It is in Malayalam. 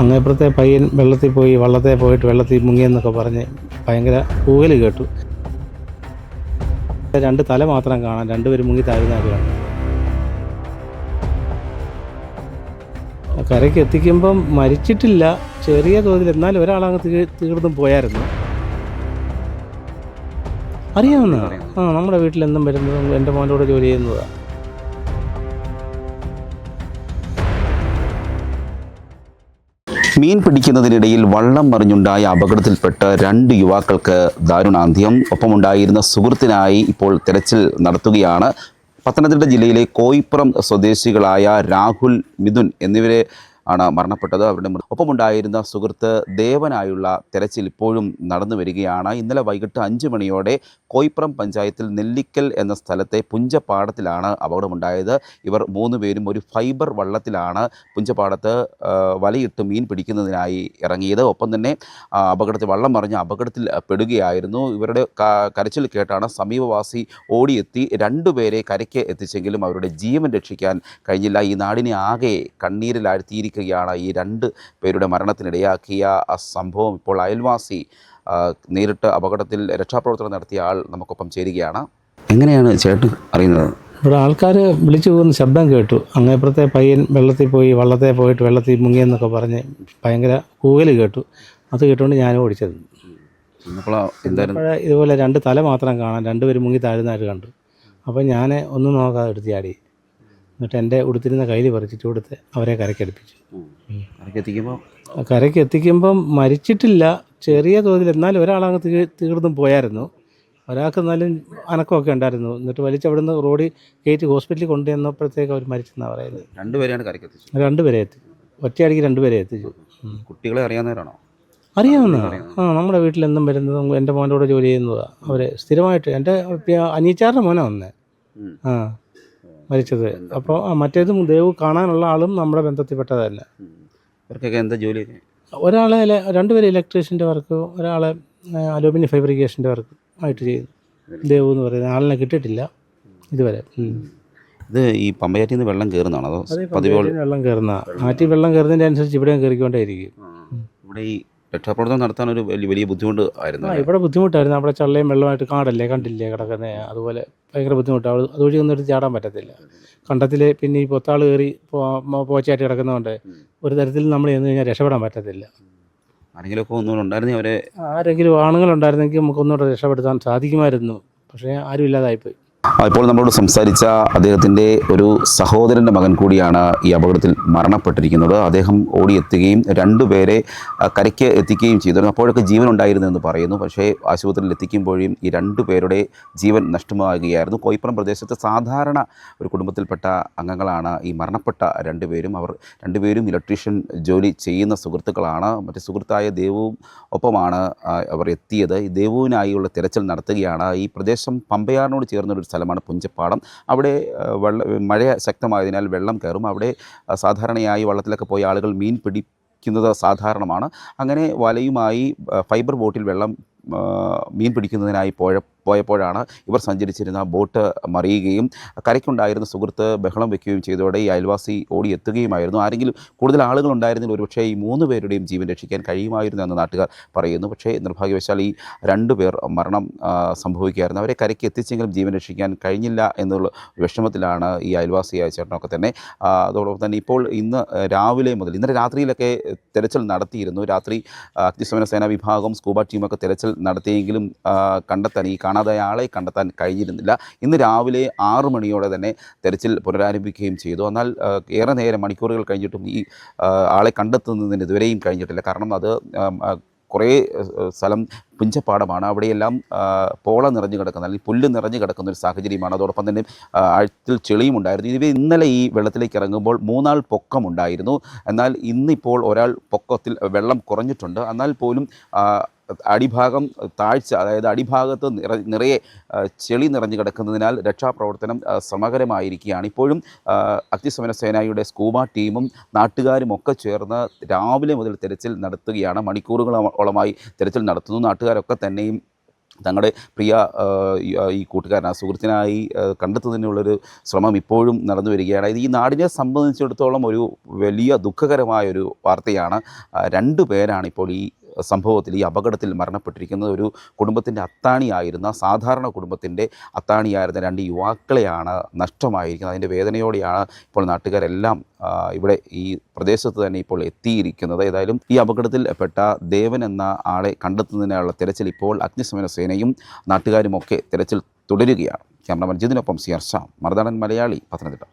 അങ്ങേപ്പുറത്തെ പയ്യൻ വെള്ളത്തിൽ പോയി വള്ളത്തെ പോയിട്ട് വെള്ളത്തിൽ മുങ്ങിയെന്നൊക്കെ പറഞ്ഞ് ഭയങ്കര കൂകൽ കേട്ടു. രണ്ട് തല മാത്രം കാണാം. രണ്ടുപേരും മുങ്ങി താഴ്ന്നതായിട്ട് കാണാം കരയ്ക്ക് എത്തിക്കുമ്പം മരിച്ചിട്ടില്ല. ചെറിയ തോതിൽ എന്നാലും ഒരാളങ്ങ് തീർന്നും പോയായിരുന്നു. അറിയാവുന്ന ആ നമ്മുടെ വീട്ടിൽ എന്നും വരുന്നതും എന്റെ മോനോട് ജോലി ചെയ്യുന്നതാണ് മീൻ പിടിക്കുന്നതിനിടയിൽ വള്ളം മറിഞ്ഞുണ്ടായ അപകടത്തിൽപ്പെട്ട് രണ്ട് യുവാക്കൾക്ക് ദാരുണാന്ത്യം. ഒപ്പമുണ്ടായിരുന്ന സുഹൃത്തിനായി ഇപ്പോൾ തെരച്ചിൽ നടത്തുകയാണ്. പത്തനംതിട്ട ജില്ലയിലെ കോയിപ്പുറം സ്വദേശികളായ രാഹുൽ മിഥുൻ എന്നിവരെ ആണ് മരണപ്പെട്ടത്. അവരുടെ ഒപ്പമുണ്ടായിരുന്ന സുഹൃത്ത് ദേവനായുള്ള തെരച്ചിൽ ഇപ്പോഴും നടന്നു വരികയാണ്. ഇന്നലെ വൈകിട്ട് അഞ്ച് മണിയോടെ കോയിപ്പുറം പഞ്ചായത്തിൽ നെല്ലിക്കൽ എന്ന സ്ഥലത്തെ പുഞ്ചപ്പാടത്തിലാണ് അപകടമുണ്ടായത്. ഇവർ മൂന്ന് പേരും ഒരു ഫൈബർ വള്ളത്തിലാണ് പുഞ്ചപ്പാടത്ത് വലയിട്ട് മീൻ പിടിക്കുന്നതിനായി ഇറങ്ങിയത്. ഒപ്പം തന്നെ അപകടത്തിൽ വള്ളം മറിഞ്ഞ് അപകടത്തിൽ പെടുകയായിരുന്നു. ഇവരുടെ കരച്ചിൽ കേട്ടാണ് സമീപവാസി ഓടിയെത്തി. രണ്ടുപേരെ കരയ്ക്ക് എത്തിച്ചെങ്കിലും അവരുടെ ജീവൻ രക്ഷിക്കാൻ കഴിഞ്ഞില്ല. ഈ നാടിനെ ആകെ കണ്ണീരിലാഴ്ത്തിയിരിക്കുകയാണ് ഈ രണ്ട് പേരുടെ മരണത്തിനിടയാക്കിയ ആ സംഭവം ഇപ്പോൾ അയൽവാസി നേരിട്ട് അപകടത്തിൽ രക്ഷാപ്രവർത്തനം നടത്തിയ ആൾ നമുക്കൊപ്പം ചേരുകയാണ്. എങ്ങനെയാണ് ചേട്ടൻ അറിയുന്നത്? ഇവിടെ ആൾക്കാർ വിളിച്ചു പോകുന്ന ശബ്ദം കേട്ടു. അങ്ങേപ്പുറത്തെ പയ്യൻ വെള്ളത്തിൽ പോയി വള്ളത്തെ പോയിട്ട് വെള്ളത്തിൽ മുങ്ങിയെന്നൊക്കെ പറഞ്ഞ് ഭയങ്കര കൂകൽ കേട്ടു. അത് കേട്ടുകൊണ്ട് ഞാനും ഓടിച്ചത് ഇതുപോലെ രണ്ട് തല മാത്രം കാണാം രണ്ടുപേരും മുങ്ങി താഴ്ന്നതായിട്ട് കണ്ടു. അപ്പോൾ ഞാൻ ഒന്നും നോക്കാതെ എടുത്ത് ചാടി. എന്നിട്ട് എന്റെ ഉടുത്തിരുന്ന കയ്യിൽ പറിച്ചിട്ട് കൊടുത്ത് അവരെ കരക്കെടുപ്പിച്ചു കരയ്ക്ക് എത്തിക്കുമ്പം മരിച്ചിട്ടില്ല. ചെറിയ തോതിൽ എന്നാലും ഒരാളങ്ങ് തീ തീർന്നും പോയായിരുന്നു. ഒരാൾക്ക് എന്നാലും അനക്കമൊക്കെ ഉണ്ടായിരുന്നു. എന്നിട്ട് വലിച്ച് അവിടുന്ന് റോഡിൽ കയറ്റി ഹോസ്പിറ്റലിൽ കൊണ്ടുവന്നപ്പോഴത്തേക്ക് അവർ മരിച്ചെന്നാണ് പറയുന്നത്. രണ്ടുപേരെയാണ് കരക്കെത്തിച്ചു രണ്ടുപേരെ എത്തി. ഒറ്റയടിക്ക് രണ്ടുപേരെ എത്തിച്ചു. കുട്ടികളെ അറിയാവുന്നവരാണോ? അറിയാവുന്ന ആ നമ്മുടെ വീട്ടിൽ എന്നും വരുന്നതും എന്റെ മോന്റെ കൂടെ ജോലി ചെയ്യുന്നതാണ് അവർ സ്ഥിരമായിട്ട് എന്റെ അനിയച്ചാറിന്റെ മോനാണ് വന്നത് ആ. മരിച്ചത്. അപ്പോൾ മറ്റേതും ദേവ് കാണാനുള്ള ആളും നമ്മുടെ ബന്ധത്തിൽപ്പെട്ടത് തന്നെ ഇവർക്കൊക്കെ എന്താ ജോലി ഒരാളെ രണ്ടുപേരെ ഇലക്ട്രീഷ്യന്റെ വർക്ക് ഒരാളെ അലൂമിനിയം ഫൈബ്രിക്കേഷന്റെ വർക്ക് ആയിട്ട് ചെയ്തു. ദേവു എന്ന് പറയുന്നത് ആളിനെ കിട്ടിയിട്ടില്ല ഇതുവരെ. ഇത് ഈ പമ്പയാറ്റിൽ നിന്ന് വെള്ളം കയറുന്നതാണോ? അതോ പതിവ് വെള്ളം കയറുന്ന ആറ്റി വെള്ളം കയറുന്നതിന്റെ അനുസരിച്ച് ഇവിടെ കയറിക്കൊണ്ടേയിരിക്കും. ഇവിടെ ഈ രക്ഷാപ്രവർത്തനം നടത്താൻ ഒരു വലിയ വലിയ ബുദ്ധിമുട്ട് ആയിരുന്നു ഇവിടെ ബുദ്ധിമുട്ടായിരുന്നു. അവിടെ ചള്ളയും വെള്ളമായിട്ട് കാടല്ലേ? കണ്ടില്ലേ കിടക്കുന്നത് അതുപോലെ ഭയങ്കര ബുദ്ധിമുട്ടാണ് അത് അതുവഴി ഒന്നും ചാടാൻ പറ്റത്തില്ല. കണ്ടത്തിൽ പിന്നെ ഈ പൊത്താൾ കയറി പോച്ചയായിട്ട് കിടക്കുന്നതുകൊണ്ട് ഒരു തരത്തിൽ നമ്മൾ ചെന്ന് കഴിഞ്ഞാൽ രക്ഷപ്പെടാൻ പറ്റത്തില്ല. ആരെങ്കിലുമൊക്കെ ഒന്നും ഉണ്ടായിരുന്നെങ്കിൽ അവരെ ആരെങ്കിലും ആണുങ്ങളുണ്ടായിരുന്നെങ്കിൽ നമുക്കൊന്നുകൂടെ രക്ഷപ്പെടുത്താൻ സാധിക്കുമായിരുന്നു. പക്ഷേ ആരും ഇല്ലാതായിപ്പോയി. ഇപ്പോൾ നമ്മളോട് സംസാരിച്ച അദ്ദേഹത്തിന്റെ ഒരു സഹോദരന്റെ മകൻ കൂടിയാണ് ഈ അപകടത്തിൽ മരണപ്പെട്ടിരിക്കുന്നത്. അദ്ദേഹം ഓടിയെത്തുകയും രണ്ടുപേരെ കരയ്ക്ക് എത്തിക്കുകയും ചെയ്തിരുന്നു. അപ്പോഴൊക്കെ ജീവൻ ഉണ്ടായിരുന്നു എന്ന് പറയുന്നു. പക്ഷേ ആശുപത്രിയിൽ എത്തിക്കുമ്പോഴും ഈ രണ്ടുപേരുടെ ജീവൻ നഷ്ടമാകുകയായിരുന്നു. കോയിപ്പുറം പ്രദേശത്തെ സാധാരണ ഒരു കുടുംബത്തിൽപ്പെട്ട അംഗങ്ങളാണ് ഈ മരണപ്പെട്ട രണ്ടുപേരും അവർ രണ്ടുപേരും ഇലക്ട്രീഷ്യൻ ജോലി ചെയ്യുന്ന സുഹൃത്തുക്കളാണ്. മറ്റു സുഹൃത്തായ ദേവുവും ഒപ്പമാണ് അവർ എത്തിയത്. ഈ ദേവുവിനായുള്ള തിരച്ചിൽ നടത്തുകയാണ്. ഈ പ്രദേശം പമ്പയാറിനോട് ചേർന്നൊരു സ്ഥലമാണ് പുഞ്ചപ്പാടം. അവിടെ വെള്ള മഴ ശക്തമായതിനാൽ വെള്ളം കയറും. അവിടെ സാധാരണയായി വള്ളത്തിലൊക്കെ പോയി ആളുകൾ മീൻ പിടിക്കുന്നത് സാധാരണമാണ്. അങ്ങനെ വലയുമായി ഫൈബർ ബോട്ടിൽ വെള്ളം മീൻ പിടിക്കുന്നതിനായി പോയ പോയപ്പോഴാണ് ഇവർ സഞ്ചരിച്ചിരുന്ന ബോട്ട് മറിയുകയും കരയ്ക്കുണ്ടായിരുന്ന സുഹൃത്ത് ബഹളം വയ്ക്കുകയും ചെയ്തതോടെ ഈ അയൽവാസി ഓടിയെത്തുകയുമായിരുന്നു ആരെങ്കിലും കൂടുതൽ ആളുകൾ ഉണ്ടായിരുന്നെങ്കിൽ ഒരുപക്ഷേ ഈ മൂന്ന് പേരുടെയും ജീവൻ രക്ഷിക്കാൻ കഴിയുമായിരുന്നു എന്ന് നാട്ടുകാർ പറയുന്നു. പക്ഷേ നിർഭാഗ്യവശാൽ ഈ രണ്ടു പേർ മരണം സംഭവിക്കുകയായിരുന്നു. അവരെ കരയ്ക്ക് എത്തിച്ചെങ്കിലും ജീവൻ രക്ഷിക്കാൻ കഴിഞ്ഞില്ല എന്നുള്ള വിഷമത്തിലാണ് ഈ അയൽവാസിയായ ചേട്ടനൊക്കെ തന്നെ. അതോടൊപ്പം തന്നെ ഇപ്പോൾ ഇന്ന് രാവിലെ മുതൽ ഇന്നലെ രാത്രിയിലൊക്കെ തെരച്ചിൽ നടത്തിയിരുന്നു. രാത്രി അഗ്നിശമന സേനാ വിഭാഗം സ്കൂബ ടീമൊക്കെ തെരച്ചിൽ നടത്തിയെങ്കിലും കണ്ടെത്താൻ ഈ ആളെ കണ്ടെത്താൻ കഴിഞ്ഞിരുന്നില്ല. ഇന്ന് രാവിലെ ആറു മണിയോടെ തന്നെ തെരച്ചിൽ പുനരാരംഭിക്കുകയും ചെയ്തു. എന്നാൽ ഏറെ നേരം മണിക്കൂറുകൾ കഴിഞ്ഞിട്ടും ഈ ആളെ കണ്ടെത്തുന്നതിന് ഇതുവരെയും കഴിഞ്ഞിട്ടില്ല. കാരണം അത് കുറേ സ്ഥലം പുഞ്ചപ്പാടമാണ്. അവിടെയെല്ലാം പോള നിറഞ്ഞു കിടക്കുന്ന അല്ലെങ്കിൽ പുല്ല് നിറഞ്ഞു കിടക്കുന്ന ഒരു സാഹചര്യമാണ്. അതോടൊപ്പം തന്നെ ആഴത്തിൽ ചെളിയും ഉണ്ടായിരുന്നു. ഇവ ഇന്നലെ ഈ വെള്ളത്തിലേക്ക് ഇറങ്ങുമ്പോൾ മൂന്നാൾ പൊക്കമുണ്ടായിരുന്നു. എന്നാൽ ഇന്നിപ്പോൾ ഒരാൾ പൊക്കത്തിൽ വെള്ളം കുറഞ്ഞിട്ടുണ്ട്. എന്നാൽ പോലും അടിഭാഗം താഴ്ച അതായത് അടിഭാഗത്ത് നിറ നിറയെ ചെളി നിറഞ്ഞു കിടക്കുന്നതിനാൽ രക്ഷാപ്രവർത്തനം സമകരമായിരിക്കുകയാണ് ഇപ്പോഴും അഗ്നിശമന സേനയുടെ സ്കൂബ ടീമും നാട്ടുകാരും ഒക്കെ ചേർന്ന് രാവിലെ മുതൽ തിരച്ചിൽ നടത്തുകയാണ്. മണിക്കൂറുകളോളമായി തിരച്ചിൽ നടത്തുന്നു. നാട്ടുകാരൊക്കെ തന്നെയും തങ്ങളുടെ പ്രിയ ഈ- കൂട്ടുകാരൻ സുഹൃത്തിനായി കണ്ടെത്തുന്നതിനുള്ളൊരു ശ്രമം ഇപ്പോഴും നടന്നു വരികയാണ്. ഇത് ഈ നാടിനെ സംബന്ധിച്ചിടത്തോളം ഒരു വലിയ ദുഃഖകരമായ ഒരു വാർത്തയാണ് രണ്ടു പേരാണ് ഇപ്പോൾ ഈ സംഭവത്തിൽ ഈ അപകടത്തിൽ മരണപ്പെട്ടിരിക്കുന്നത് ഒരു കുടുംബത്തിന്റെ അത്താണിയായിരുന്ന സാധാരണ കുടുംബത്തിന്റെ അത്താണിയായിരുന്ന രണ്ട് യുവാക്കളെയാണ് നഷ്ടമായിരിക്കുന്നത്. അതിന്റെ വേദനയോടെയാണ് ഇപ്പോൾ നാട്ടുകാരെല്ലാം ഇവിടെ ഈ പ്രദേശത്ത് തന്നെ ഇപ്പോൾ എത്തിയിരിക്കുന്നത്. ഏതായാലും ഈ അപകടത്തിൽ പെട്ട ദേവൻ എന്ന ആളെ കണ്ടെത്തുന്നതിനുള്ള തിരച്ചിൽ ഇപ്പോൾ അഗ്നിശമന സേനയും നാട്ടുകാരുമൊക്കെ തിരച്ചിൽ തുടരുകയാണ്. ക്യാമറമാൻ ജിതിനൊപ്പം സി ആർ മലയാളി പത്തനംതിട്ട.